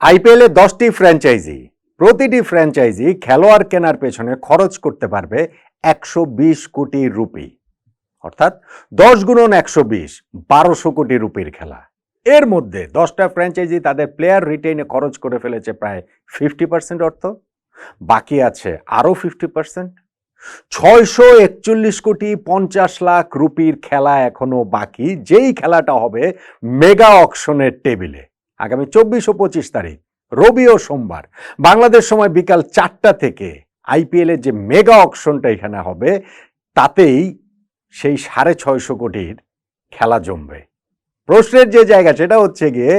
আইপিএলে দশটি ফ্র্যাঞ্চাইজি, প্রতিটি ফ্র্যাঞ্চাইজি খেলোয়াড় কেনার পেছনে খরচ করতে পারবে একশো বিশ কোটি রুপি। অর্থাৎ দশ গুণন একশো বিশ, বারোশো কোটি রুপির খেলা। এর মধ্যে দশটা ফ্র্যাঞ্চাইজি তাদের প্লেয়ার রিটেইনে খরচ করে ফেলেছে প্রায় ফিফটি পার্সেন্ট অর্থ। বাকি আছে আরও ফিফটি পার্সেন্ট। ছয়শো একচল্লিশ কোটি পঞ্চাশ লাখ রুপির খেলা এখনও বাকি। যেই খেলাটা হবে মেগা অকশনের টেবিলে। আগামী চব্বিশ ও পঁচিশ তারিখ, রবি ও সোমবার। বাংলাদেশ সময় বিকাল চারটা থেকে আইপিএল এর যে মেগা অকশনটা এখানে হবে, তাতেই সেই সাড়ে ছয়শো কোটির খেলা জমবে। প্রশ্নের যে জায়গা, সেটা হচ্ছে গিয়ে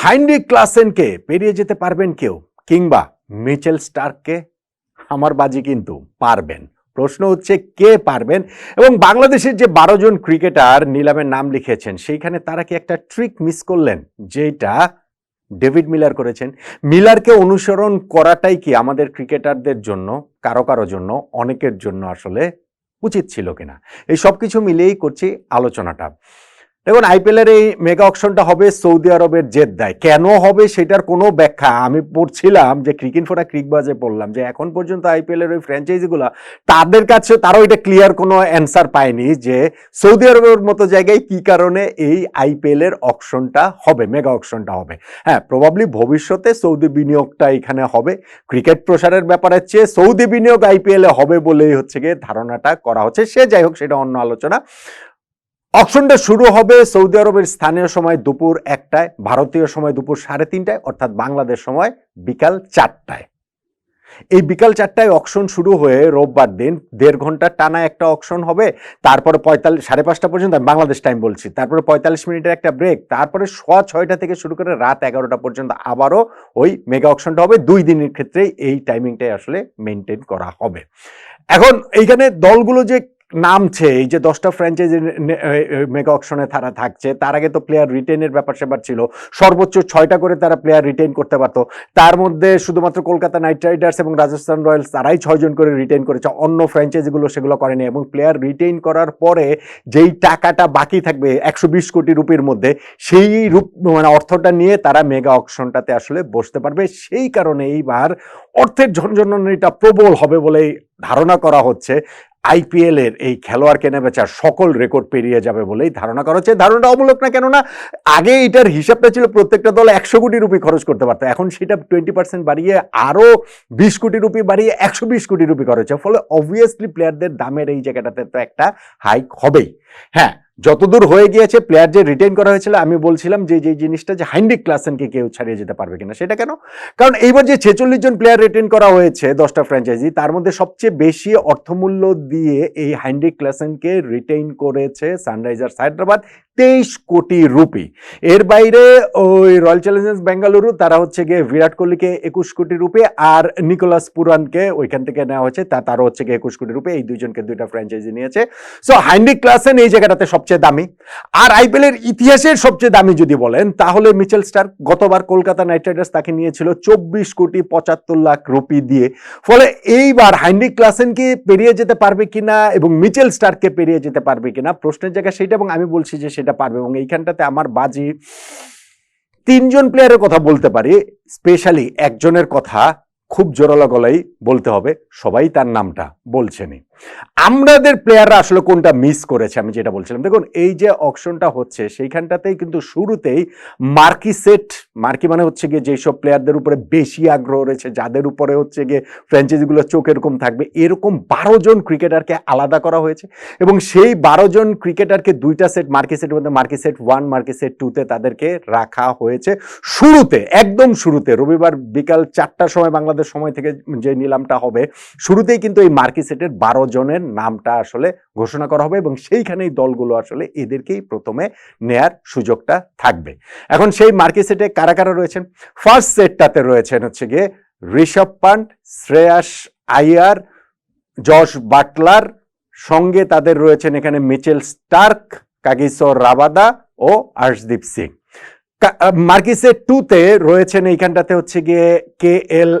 হাইন্ডি ক্লাসেনকে পেরিয়ে যেতে পারবেন কেউ কিংবা মিচেল স্টার্ককে? আমার বাজি কিন্তু পারবেন। প্রশ্ন হচ্ছে, কে পারবেন? এবং বাংলাদেশের যে বারো জন ক্রিকেটার নিলামের নাম লিখেছেন, সেইখানে তারা কি একটা ট্রিক মিস করলেন? যেটা ডেভিড মিলার করেছেন। মিলারকে অনুসরণ করাটাই কি আমাদের ক্রিকেটারদের জন্য, কারও কারও জন্য, অনেকের জন্য আসলে উচিত ছিল কিনা? এই সব কিছু মিলিয়েই করছি আলোচনাটা। দেখুন, আইপিএলের এই মেগা অকশনটা হবে সৌদি আরবের জেদ্দায়। কেন হবে সেটার কোনো ব্যাখ্যা? আমি পড়ছিলাম যে ক্রিকেট ফোরা ক্রিকবাজে পড়লাম, যে এখন পর্যন্ত আইপিএলের ওই ফ্র্যাঞ্চাইজিগুলো তাদের কাছে তারাও এটা ক্লিয়ার কোনো অ্যান্সার পায়নি যে সৌদি আরবের মতো জায়গায় কি কারণে এই আইপিএলের অকশনটা হবে, মেগা অকশনটা হবে। হ্যাঁ প্রবাবলি ভবিষ্যতে সৌদি বিনিয়োগটা এখানে হবে। ক্রিকেট প্রসারের ব্যাপারের চেয়ে সৌদি বিনিয়োগ আইপিএলে হবে বলেই হচ্ছে গিয়ে ধারণাটা করা হচ্ছে। সে যাই হোক, সেটা অন্য আলোচনা। অকশনটা শুরু হবে সৌদি আরবের স্থানীয় সময় দুপুর একটায়, ভারতীয় সময় দুপুর সাড়ে তিনটায়, অর্থাৎ বাংলাদেশ সময় বিকাল চারটায়। এই বিকাল চারটায় অকশন শুরু হয়ে রোববার দিন দেড় ঘণ্টা টানা একটা অকশন হবে, তারপরে পঁয়তাল্লিশ, সাড়ে পাঁচটা পর্যন্ত আমি বাংলাদেশ টাইম বলছি, তারপরে পঁয়তাল্লিশ মিনিটের একটা ব্রেক তারপরে সোয়া ছয়টা থেকে শুরু করে রাত এগারোটা পর্যন্ত আবারও ওই মেগা অকশনটা হবে, দুই দিনের ক্ষেত্রে এই টাইমিংটাই আসলে মেনটেন করা হবে। এখন এইখানে দলগুলো যে নামছে, এই যে দশটা ফ্র্যাঞ্চাইজি মেগা অকশনে তারা থাকছে, তার আগে তো প্লেয়ার রিটেনের ব্যাপার স্যাপার ছিল, সর্বোচ্চ ছয়টা করে তারা প্লেয়ার রিটেন করতে পারতো, তার মধ্যে শুধুমাত্র কলকাতা নাইট রাইডার্স এবং রাজস্থান রয়্যালস তারাই ছয়জন করে রিটেন করেছে, অন্য ফ্র্যাঞ্চাইজিগুলো সেগুলো করেনি এবং প্লেয়ার রিটেন করার পরে যেই টাকাটা বাকি থাকবে, একশো বিশ কোটি রুপির মধ্যে, সেই রূপ মানে অর্থটা নিয়ে তারা মেগা অকশনটাতে আসলে বসতে পারবে, সেই কারণে এইবার অর্থের ঝনঝননিটা প্রবল হবে বলেই ধারণা করা হচ্ছে। আইপিএল এর এই খেলোয়াড় কেনা বেচার সকল রেকর্ড পেরিয়ে যাবে বলেই ধারণা করা হচ্ছে। ধারণাটা অমূলক না, কেননা আগে এটার হিসাবটা ছিল প্রত্যেকটা দল একশো কোটি রুপি খরচ করতে পারতো। এখন সেটা টোয়েন্টি পার্সেন্ট বাড়িয়ে আরও বিশ কোটি রুপি বাড়িয়ে একশো বিশ কোটি রুপি খরচ ফলে অবভিয়াসলি প্লেয়ারদের দামের এই জায়গাটাতে তো একটা হাইক হবেই। হ্যাঁ যতদূর হয়ে গিয়েছে প্লেয়ার যে রিটেন করা হয়েছিল, আমি বলছিলাম যে যে জিনিসটা যে হাইন্ডিক ক্লাসেনকে কেউ ছাড়িয়ে যেতে পারবে কিনা, সেটা কেন? কারণ এইবার যে ছেচল্লিশ জন প্লেয়ার রিটেন করা হয়েছে দশটা ফ্র্যাঞ্চাইজি তার মধ্যে সবচেয়ে বেশি অর্থমূল্য দিয়ে এই হাইন্ডিক ক্লাসেনকে রিটেইন করেছে সানরাইজার্স হায়দ্রাবাদ তেইশ কোটি রুপি। এর বাইরে ওই রয়্যাল চ্যালেঞ্জার্স বেঙ্গালুরু তারা হচ্ছে গিয়ে বিরাট কোহলিকে একুশ কোটি রুপি আর নিকোলাস পুরানকে ওইখান থেকে নেওয়া হয়েছে, তা তারও হচ্ছে গিয়ে একুশ কোটি রুপি, এই দুইজনকে দুইটা ফ্র্যাঞ্চাইজি নিয়েছে। সো হাইন্ডিক ক্লাসেন এই জায়গাটাতে সবচেয়ে দামি। আর আইপিএলের ইতিহাসের সবচেয়ে দামি যদি বলেন, তাহলে মিচেল স্টার গতবার কলকাতা নাইট রাইডার্স তাকে নিয়েছিল চব্বিশ কোটি পঁচাত্তর লাখ রুপি দিয়ে। ফলে এইবার হাইন্ডিক ক্লাসেনকে পেরিয়ে যেতে পারবে কিনা এবং মিচেল স্টারকে পেরিয়ে যেতে পারবে কিনা, প্রশ্নের জায়গা সেটা এবং আমি বলছি যে সেটা পারবে এবং এইখানটাতে আমার বাজি তিনজন প্লেয়ারের কথা বলতে পারি স্পেশালি একজনের কথা খুব জোরালো গলায় বলতে হবে, সবাই তার নামটা বলছেনই আমাদের প্লেয়াররা আসলে কোনটা মিস করেছে, আমি যেটা বলছিলাম। দেখুন, এই যে অকশনটা হচ্ছে, সেইখানটাতেই কিন্তু শুরুতেই মার্কি সেট, মার্কি মানে হচ্ছে গিয়ে যেসব প্লেয়ারদের উপরে বেশি আগ্রহ রয়েছে, যাদের উপরে হচ্ছে গিয়ে ফ্র্যাঞ্চাইজিগুলো চোখ এরকম থাকবে, এরকম বারো জন ক্রিকেটারকে আলাদা করা হয়েছে এবং সেই বারো জন ক্রিকেটারকে দুইটা সেট মার্কি সেটের মধ্যে marquee set one marquee set টুতে তাদেরকে রাখা হয়েছে শুরুতে, একদম শুরুতে। রবিবার বিকাল চারটার সময় বাংলাদেশ সময় থেকে যে নিলামটা হবে, শুরুতেই কিন্তু এই মার্কি সেটের বারো জনের নামটা আসলে ঘোষণা করা হবে এবং সেইখানেই দলগুলো আসলে এদেরকেই প্রথমে নেয়ার সুযোগটা থাকবে। এখন সেই মার্কি সেটে কারা কারা রয়েছেন? ফার্স্ট সেটটাতে রয়েছেন হচ্ছে গিয়ে ঋষভ পান্ট, শ্রেয়াস আইয়ার জশ বাটলার, সঙ্গে তাদের রয়েছেন এখানে মিচেল স্টার্ক, কাগিসো রাবাদা ও আর্শদীপ সিং। মার্কিসে টুতে রয়েছেন এইখানটাতে হচ্ছে গিয়ে K L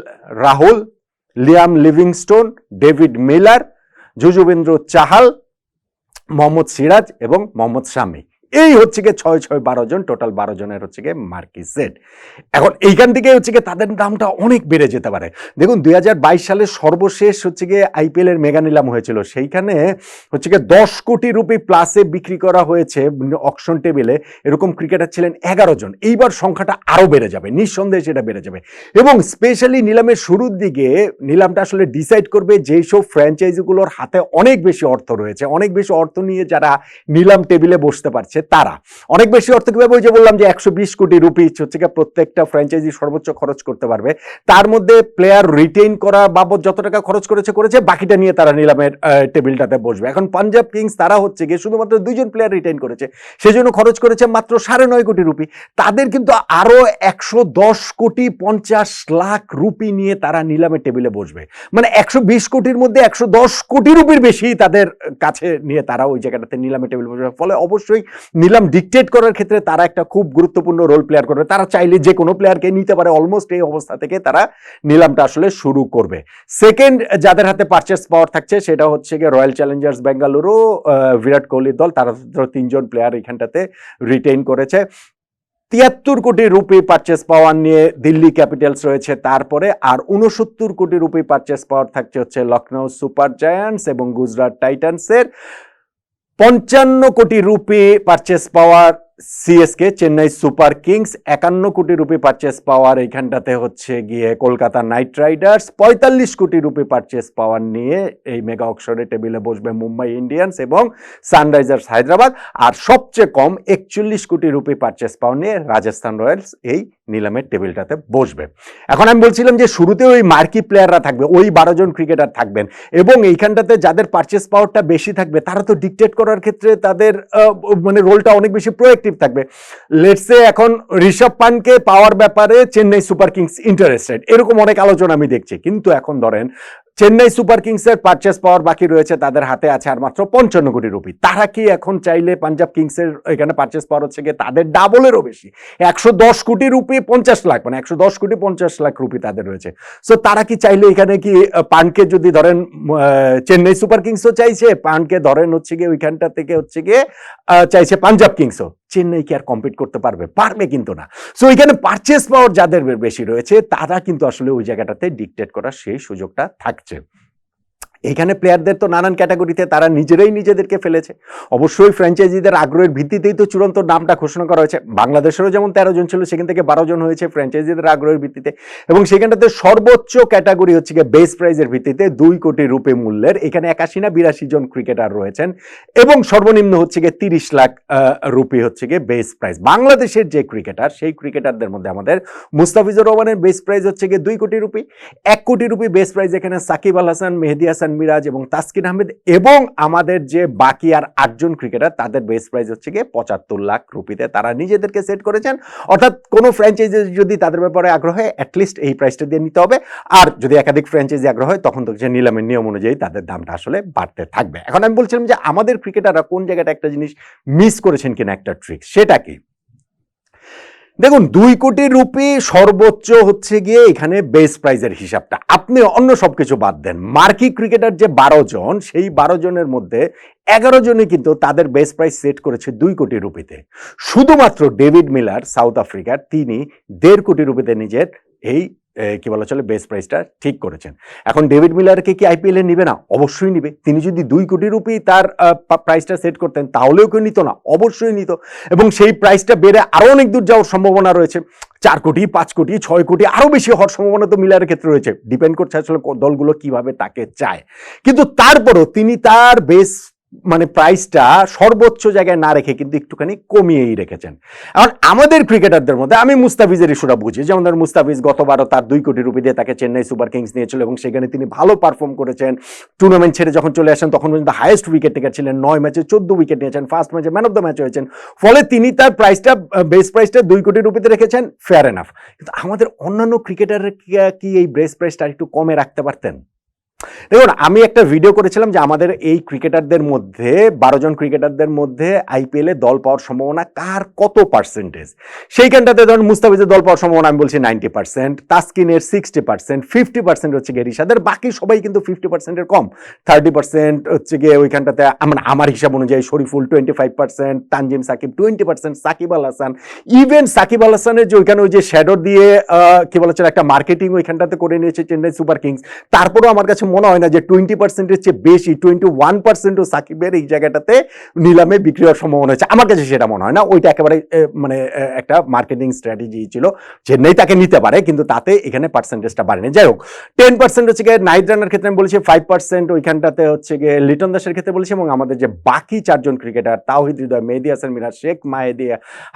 Rahul, Liam Livingstone, David Miller Yuzvendra Chahal Mohammed Siraj এবং মোহাম্মদ শামি। এই হচ্ছে গিয়ে ছয় ছয় বারো জন টোটাল বারো জনের হচ্ছে গিয়ে মার্কি সেট। এখন এইখান থেকে হচ্ছে গিয়ে তাদের দামটা অনেক বেড়ে যেতে পারে। দেখুন, দুই হাজার বাইশ সালে সর্বশেষ হচ্ছে গিয়ে আইপিএল এর মেগা নিলাম হয়েছিল। সেইখানে হচ্ছে গিয়ে দশ কোটি রুপি প্লাসে বিক্রি করা হয়েছে অকশন টেবিলে এরকম ক্রিকেটার ছিলেন এগারো জন। এইবার সংখ্যাটা আরও বেড়ে যাবে। নিঃসন্দেহে সেটা বেড়ে যাবে। এবং স্পেশালি নিলামের শুরুর দিকে নিলামটা আসলে ডিসাইড করবে যেই সব ফ্র্যাঞ্চাইজিগুলোর হাতে অনেক বেশি অর্থ রয়েছে। অনেক বেশি অর্থ নিয়ে যারা নিলাম টেবিলে বসতে পারছে। তারা। অনেক বেশি অর্থ কীভাবে ওই যে বললাম যে একশো বিশ কোটি রুপি হচ্ছে গিয়ে প্রত্যেকটা ফ্র্যাঞ্চাইজি সর্বোচ্চ খরচ করতে পারবে। তার মধ্যে প্লেয়ার রিটেইন করা বাবদ যত টাকা খরচ করেছে করেছে, বাকিটা নিয়ে তারা নিলামের টেবিলটাতে বসবে। এখন পাঞ্জাব কিংস তারা হচ্ছে গিয়ে শুধুমাত্র দুইজন প্লেয়ার রিটেইন করেছে, সেজন্য খরচ করেছে মাত্র সাড়ে নয় কোটি রুপি তাদের কিন্তু আরও একশো দশ কোটি পঞ্চাশ লাখ রুপি নিয়ে তারা নিলামের টেবিলে বসবে। মানে একশো বিশ কোটির মধ্যে একশো দশ কোটি রুপির বেশি তাদের কাছে নিয়ে তারা ওই জায়গাটাতে নিলামে টেবিলে বসবে। ফলে অবশ্যই নিলাম ডিকটেট করার ক্ষেত্রে তারা একটা খুব গুরুত্বপূর্ণ রোল প্লেয়ার করবে। তারা চাইলে যে কোনো প্লেয়ারকে নিতে পারে। অলমোস্ট এই অবস্থা থেকে তারা নিলামটা আসলে শুরু করবে। সেকেন্ড যাদের হাতে পারচেস পাওয়ার থাকছে, সেটা হচ্ছে গিয়ে রয়্যাল চ্যালেঞ্জার্স বেঙ্গালুরু বিরাট কোহলির দল। তারা তিনজন প্লেয়ার এখানটাতে রিটেইন করেছে। তিয়াত্তর কোটি রুপি পারচেস পাওয়ার নিয়ে দিল্লি ক্যাপিটালস রয়েছে। তারপরে আর উনসত্তর কোটি রুপি পারচেস পাওয়ার থাকছে হচ্ছে লখনৌ সুপার জায়ান্টস এবং গুজরাট টাইটান্সের। পঞ্চান্ন কোটি rupee purchase power CSK Chennai Super Kings একান্ন কোটি রুপি পারচেস পাওয়ার এইখানটাতে হচ্ছে গিয়ে কলকাতা নাইট রাইডার্স পঁয়তাল্লিশ কোটি রুপি পারচেস পাওয়ার নিয়ে এই মেগা অক্সরে টেবিলে বসবে মুম্বাই ইন্ডিয়ান্স এবং সানরাইজার্স হায়দ্রাবাদ। আর সবচেয়ে কম একচল্লিশ কোটি রুপি পারচেস পাওয়ার নিয়ে রাজস্থান রয়্যালস এই নিলামের টেবিলটাতে বসবে। এখন আমি বলছিলাম যে শুরুতে ওই মার্কি প্লেয়াররা থাকবে, ওই বারো জন ক্রিকেটার থাকবেন এবং এইখানটাতে যাদের পারচেস পাওয়ারটা বেশি থাকবে, তারা তো ডিকটেট করার ক্ষেত্রে তাদের মানে রোলটা অনেক বেশি প্রোয়েক্টিভ থাকবে। লেটসে এখন ঋষভ পানকে পাওয়ার ব্যাপারে চেন্নাই সুপার কিংস ইন্টারেস্টেড এরকম অনেক আলোচনা আমি দেখছি। কিন্তু এখন ধরেন চেন্নাই সুপার কিংসের পারচেস পাওয়ার বাকি রয়েছে তাদের হাতে আছে আর মাত্র পঞ্চান্ন কোটি রুপি। তারা কি এখন চাইলে পাঞ্জাব কিংসের এখানে পারচেস পাওয়ার হচ্ছে গিয়ে তাদের ডাবলেরও বেশি? একশো দশ কোটি রুপি পঞ্চাশ লাখ মানে একশো দশ কোটি পঞ্চাশ লাখ রুপি তাদের রয়েছে। সো তারা কি চাইলে এখানে কি পানকে যদি ধরেন চেন্নাই সুপার কিংসও চাইছে, পানকে ধরেন হচ্ছে গিয়ে ওইখানটা থেকে হচ্ছে গিয়ে চাইছে পাঞ্জাব কিংসও। চেন্নাই কি আর কম্পিট করতে পারবে? পারবে কিন্তু না। সো এখানে পারচেস পাওয়ার যাদের বেশি রয়েছে, তারা কিন্তু আসলে ওই জায়গাটাতে ডিকটেট করার সেই সুযোগটা থাকছে। এখানে প্লেয়ারদের তো নানান ক্যাটাগরিতে তারা নিজেরাই নিজেদেরকে ফেলেছে। অবশ্যই ফ্র্যাঞ্চাইজিদের আগ্রহের ভিত্তিতেই তো চূড়ান্ত নামটা ঘোষণা করা হয়েছে। বাংলাদেশেরও যেমন তেরো জন ছিল, সেখান থেকে বারো জন হয়েছে ফ্র্যাঞ্চাইজিদের আগ্রহের ভিত্তিতে। এবং সেখানটাতে সর্বোচ্চ ক্যাটাগরি হচ্ছে গিয়ে বেস প্রাইজের ভিত্তিতে দুই কোটি রুপি মূল্যের, এখানে একাশি না বিরাশি জন ক্রিকেটার রয়েছেন। এবং সর্বনিম্ন হচ্ছে গিয়ে তিরিশ লাখ রুপি হচ্ছে গিয়ে বেস প্রাইজ বাংলাদেশের যে ক্রিকেটার সেই ক্রিকেটারদের মধ্যে আমাদের মুস্তাফিজুর রহমানের বেস প্রাইজ হচ্ছে গিয়ে দুই কোটি রুপি। এক কোটি রুপি বেস প্রাইজ এখানে সাকিব আল হাসান, মেহেদি হাসান মিরাজ এবং তাসকিন আহমেদ এবং আমাদের যে বাকি আর আটজন ক্রিকেটার, তাদের বেস প্রাইজ হচ্ছে গিয়ে পঁচাত্তর লাখ রুপিতে। তারা নিজেদেরকে সেট করেছেন। অর্থাৎ কোনো ফ্র্যাঞ্চাইজি যদি তাদের ব্যাপারে আগ্রহ হয় অ্যাটলিস্ট এই প্রাইসটা দিয়ে নিতে হবে। আর যদি একাধিক ফ্র্যাঞ্চাইজি আগ্রহ হয়, তখন তো যে নিলামের নিয়ম অনুযায়ী তাদের দামটা আসলে বাড়তে থাকবে। এখন আমি বলছিলাম যে আমাদের ক্রিকেটাররা কোন জায়গাটা একটা জিনিস মিস করেছেন কিনা একটা ট্রিক সেটা কি? দেখুন, দুই কোটি রুপি সর্বোচ্চ হচ্ছে গিয়ে এখানে বেস প্রাইজের হিসাবটা। আপনি অন্য সব কিছু বাদ দেন। মার্কি ক্রিকেটার যে বারো জন, সেই বারো জনের মধ্যে এগারো জনে কিন্তু তাদের বেস প্রাইস সেট করেছে দুই কোটি রুপিতে। শুধুমাত্র ডেভিড মিলার, সাউথ আফ্রিকার, তিনি দেড় কোটি রুপিতে নিজের এই কি বলা চলে বেস প্রাইসটা ঠিক করেছেন। এখন ডেভিড মিলারকে কি আইপিএল নিবে না? অবশ্যই নিবে। তিনি যদি দুই কোটি রুপি তার প্রাইসটা সেট করতেন, তাহলেও কেউ নিত না। অবশ্যই নিত। এবং সেই প্রাইসটা বেড়ে আরও অনেক দূর যাওয়ার সম্ভাবনা রয়েছে। চার কোটি, পাঁচ কোটি, ছয় কোটি আরও বেশি হওয়ার সম্ভাবনা তো মিলারের ক্ষেত্রে রয়েছে। ডিপেন্ড করছে আসলে দলগুলো কীভাবে তাকে চায়। কিন্তু তারপরও তিনি তার বেস মানে প্রাইসটা সর্বোচ্চ জায়গায় না রেখে কিন্তু একটুখানি কমিয়েই রেখেছেন। এখন আমাদের ক্রিকেটারদের মধ্যে আমি মুস্তাফিজের ইস্যুটা বুঝি। যেমন ধর মুস্তাফিজ গতবারও তার দুই কোটি রুপি দিয়ে তাকে চেন্নাই সুপার কিংস নিয়েছিল এবং সেখানে তিনি ভালো পারফর্ম করেছেন। টুর্নামেন্ট ছেড়ে যখন চলে আসেন, তখন পর্যন্ত হাইয়েস্ট উইকেট টেকার ছিলেন। নয় ম্যাচে চোদ্দ উইকেট নিয়েছেন। ফার্স্ট ম্যাচে ম্যান অফ দ্য ম্যাচ হয়েছেন। ফলে তিনি তার প্রাইসটা বেস প্রাইসটা দুই কোটি রুপিতে রেখেছেন। ফেয়ার এনাফ কিন্তু আমাদের অন্যান্য ক্রিকেটার কি এই বেস প্রাইসটা একটু কমে রাখতে পারতেন? দেখুন, আমি একটা ভিডিও করেছিলাম যে আমাদের এই ক্রিকেটারদের মধ্যে, বারো জন ক্রিকেটারদের মধ্যে আইপিএলে দল পাওয়ার সম্ভাবনা কার কত পার্সেন্টেজ সেইখানটাতে ধরুন মুস্তাফিজের দল পাওয়ার সম্ভাবনা আমি বলছি নাইনটি পার্সেন্ট তাসকিনের সিক্সটি পার্সেন্ট ফিফটি পার্সেন্ট হচ্ছে গিয়ে রিশাদের, বাকি সবাই কিন্তু ফিফটি পার্সেন্টের কম। থার্টি পার্সেন্ট হচ্ছে গিয়ে ওইখানটাতে আমার আমার হিসাব অনুযায়ী Shoriful twenty five percent Tanzim Sakib twenty percent Shakib Al Hasan even Shakib Al হাসানের যে ওইখানে ওই যে শ্যাডো দিয়ে কি বলা চলে, একটা মার্কেটিং ওইখানটাতে করে নিয়েছে চেন্নাই সুপার কিংস তারপরেও আমার কাছে মনে হয় না যে টোয়েন্টি পার্সেন্টের চেয়ে বেশি টোয়েন্টি ওয়ান পার্সেন্টও সাকিবের এই জায়গাটাতে নিলামে বিক্রি হওয়ার সম্ভাবনা হচ্ছে আমার কাছে সেটা মনে হয় না। ওইটা একেবারে মানে একটা মার্কেটিং স্ট্র্যাটেজি ছিল চেন্নাই তাকে নিতে পারে, কিন্তু তাতে এখানে পার্সেন্টেজটা বাড়েনি। যাই হোক টেন পার্সেন্ট হচ্ছে গিয়ে নাইট রানার ক্ষেত্রে আমি বলেছি ফাইভ পার্সেন্ট ওইখানটাতে হচ্ছে গিয়ে লিটন দাসের ক্ষেত্রে বলেছি, এবং আমাদের যে বাকি চারজন ক্রিকেটার তাওহিদ হৃদয়, মেহেদি হাসান মিরাজ শেখ, মাহেদি,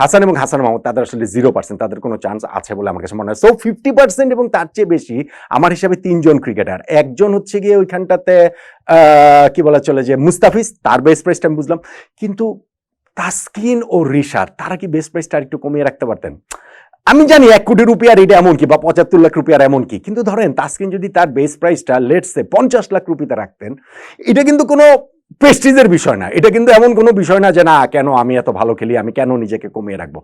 হাসান এবং হাসান মাহমুদ, তাদের আসলে জিরো পার্সেন্ট তাদের কোনো চান্স আছে বলে আমার কাছে মনে হয়। সো ফিফটি পার্সেন্ট এবং তার চেয়ে বেশি, আমার হিসাবে তিনজন ক্রিকেটার একজন হচ্ছে গিয়ে ওইখানটাতে কি বলা চলে যে, মুস্তাফিজ, তার বেস্ট প্রাইসটা আমি বুঝলাম। কিন্তু তাসকিন ও রিসার তারা কি বেস্ট প্রাইসটা একটু কমিয়ে রাখতে পারতেন? আমি জানি এক কোটি রুপিয়ার এটা এমন কি বা পঁচাত্তর লাখ রুপিয়ার এমন কি কিন্তু ধরেন, তাসকিন যদি তার বেস প্রাইসটা লেটসে পঞ্চাশ লাখ রুপিতে রাখতেন, এটা কিন্তু কোনো প্রেস্টিজের বিষয় না। এটা কিন্তু এমন কোনো বিষয় না যে, না, কেন আমি এত ভালো খেলি, আমি কেন নিজেকে কমিয়ে রাখব?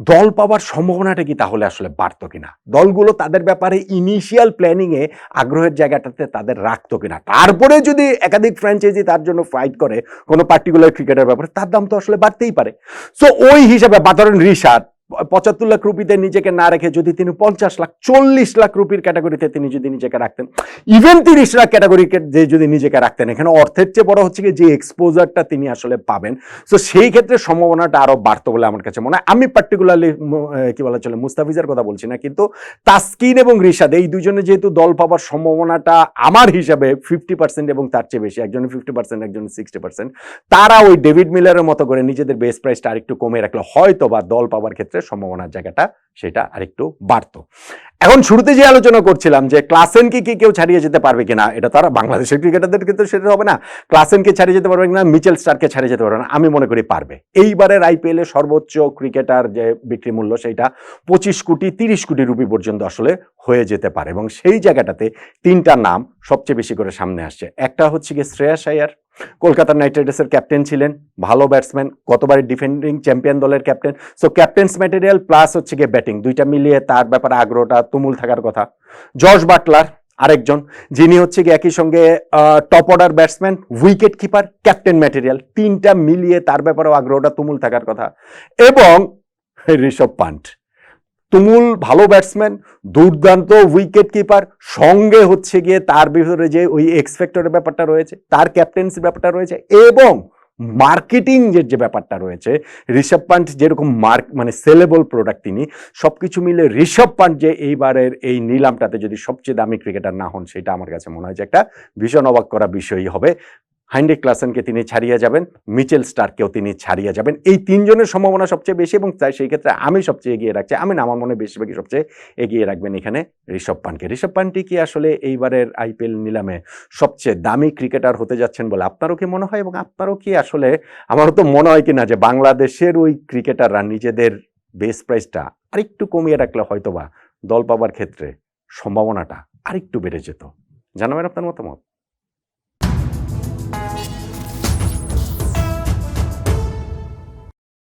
দল পাওয়ার সম্ভাবনাটা কি তাহলে আসলে বাড়তো কিনা? দলগুলো তাদের ব্যাপারে ইনিশিয়াল প্ল্যানিং এ আগ্রহের জায়গাটাতে তাদের রাখতো কিনা? তারপরে যদি একাধিক ফ্র্যাঞ্চাইজি তার জন্য ফাইট করে কোনো পার্টিকুলার ক্রিকেটের ব্যাপারে, তার দাম তো আসলে বাড়তেই পারে। সো ওই হিসাবে, বা ধরেন রিশাদ পঁচাত্তর লাখ রুপিতে নিজেকে না রেখে যদি তিনি পঞ্চাশ লাখ, চল্লিশ লাখ রুপির ক্যাটাগরিতে তিনি যদি নিজেকে রাখতেন ইভেন তিরিশ লাখ ক্যাটাগরিকে যে যদি নিজেকে রাখতেন, এখানে অর্থের চেয়ে বড় হচ্ছে যে এক্সপোজারটা তিনি আসলে পাবেন। সো সেই ক্ষেত্রে সম্ভাবনাটা আরও বাড়তো বলে আমার কাছে মনে হয়। আমি পার্টিকুলারলি কি বলা চলে, মুস্তাফিজের কথা বলছি না, কিন্তু তাসকিন এবং রিশাদ, এই দুজনে যেহেতু দল পাওয়ার সম্ভাবনাটা আমার হিসাবে ফিফটি পার্সেন্ট এবং তার চেয়ে বেশি একজনের ফিফটি পার্সেন্ট একজনের সিক্সটি পার্সেন্ট তারা ওই ডেভিড মিলারের মতো করে নিজেদের বেস প্রাইসটা আরেকটু কমে রাখলে হয়তো বা দল পাওয়ার ক্ষেত্রে সম্ভাবনার জায়গাটা সেটা আরেকটু বাড়তো। এখন শুরুতে যে আলোচনা করছিলাম যে ক্লাসেনকে কি কেউ ছাড়িয়ে যেতে পারবে কিনা, এটা তো আর বাংলাদেশের ক্রিকেটারদের ক্ষেত্রে সেটা হবে না। ক্লাসেনকে ছাড়িয়ে যেতে পারবে কিনা, মিচেল স্টারকে ছাড়িয়ে যেতে পারবে না আমি মনে করি পারবে। এইবারের আইপিএল সর্বোচ্চ ক্রিকেটার যে বিক্রি মূল্য সেইটা পঁচিশ কোটি, তিরিশ কোটি রুপি পর্যন্ত আসলে হয়ে যেতে পারে এবং সেই জায়গাটাতে তিনটা নাম সবচেয়ে বেশি করে সামনে আসছে। একটা হচ্ছে গিয়ে শ্রেয়াস আয়ার কলকাতা নাইট রাইডার্সের ক্যাপ্টেন ছিলেন, ভালো ব্যাটসম্যান গতবারের ডিফেন্ডিং চ্যাম্পিয়ন দলের captain so captains material plus হচ্ছে গিয়ে ব্যাটিং দুইটা মিলিয়ে তার ব্যাপারে আগ্রহটা তুমুল থাকার কথা। জর্জ বাটলার আরেকজন, যিনি হচ্ছে গিয়ে একই সঙ্গে top order batsman wicket keeper captain material তিনটা মিলিয়ে তার ব্যাপারেও আগ্রহটা তুমুল থাকার কথা। এবং ঋষভ পান্ট তুমুল ভালো ব্যাটসম্যান দুর্দান্ত উইকেট কিপার সঙ্গে হচ্ছে গিয়ে তার ভিতরে যে ওই এক্সপেক্টরের ব্যাপারটা রয়েছে, তার ক্যাপ্টেন্সির ব্যাপারটা রয়েছে এবং মার্কেটিং যে যে ব্যাপারটা রয়েছে, ঋষভ পান্ট যেরকম মার্ক মানে সেলেবল প্রোডাক্ট তিনি সব কিছু মিলে ঋষভ পান্ট যে এইবারের এই নিলামটাতে যদি সবচেয়ে দামি ক্রিকেটার না হন, সেটা আমার কাছে মনে হয় যে একটা ভীষণ অবাক করা বিষয়ই হবে। হাইন্ডে ক্লাসেনকে তিনি ছাড়িয়ে যাবেন, মিচেল স্টারকেও তিনি ছাড়িয়ে যাবেন। এই তিনজনের সম্ভাবনা সবচেয়ে বেশি এবং তাই সেই ক্ষেত্রে আমি সবচেয়ে এগিয়ে রাখছি। আমি আমার মনে বেশিরভাগই সবচেয়ে এগিয়ে রাখবেন এখানে ঋষভ পানকে ঋষভ পান্টই কি আসলে এইবারের আইপিএল নিলামে সবচেয়ে দামি ক্রিকেটার হতে যাচ্ছেন বলে আপনারও কি মনে হয় এবং আপনারও কি আসলে, আমারও তো মনে হয় কি না যে বাংলাদেশের ওই ক্রিকেটাররা নিজেদের বেস প্রাইসটা আরেকটু কমিয়ে রাখলে হয়তোবা দল পাবার ক্ষেত্রে সম্ভাবনাটা আরেকটু বেড়ে যেত। জানাবেন আপনার মতামত।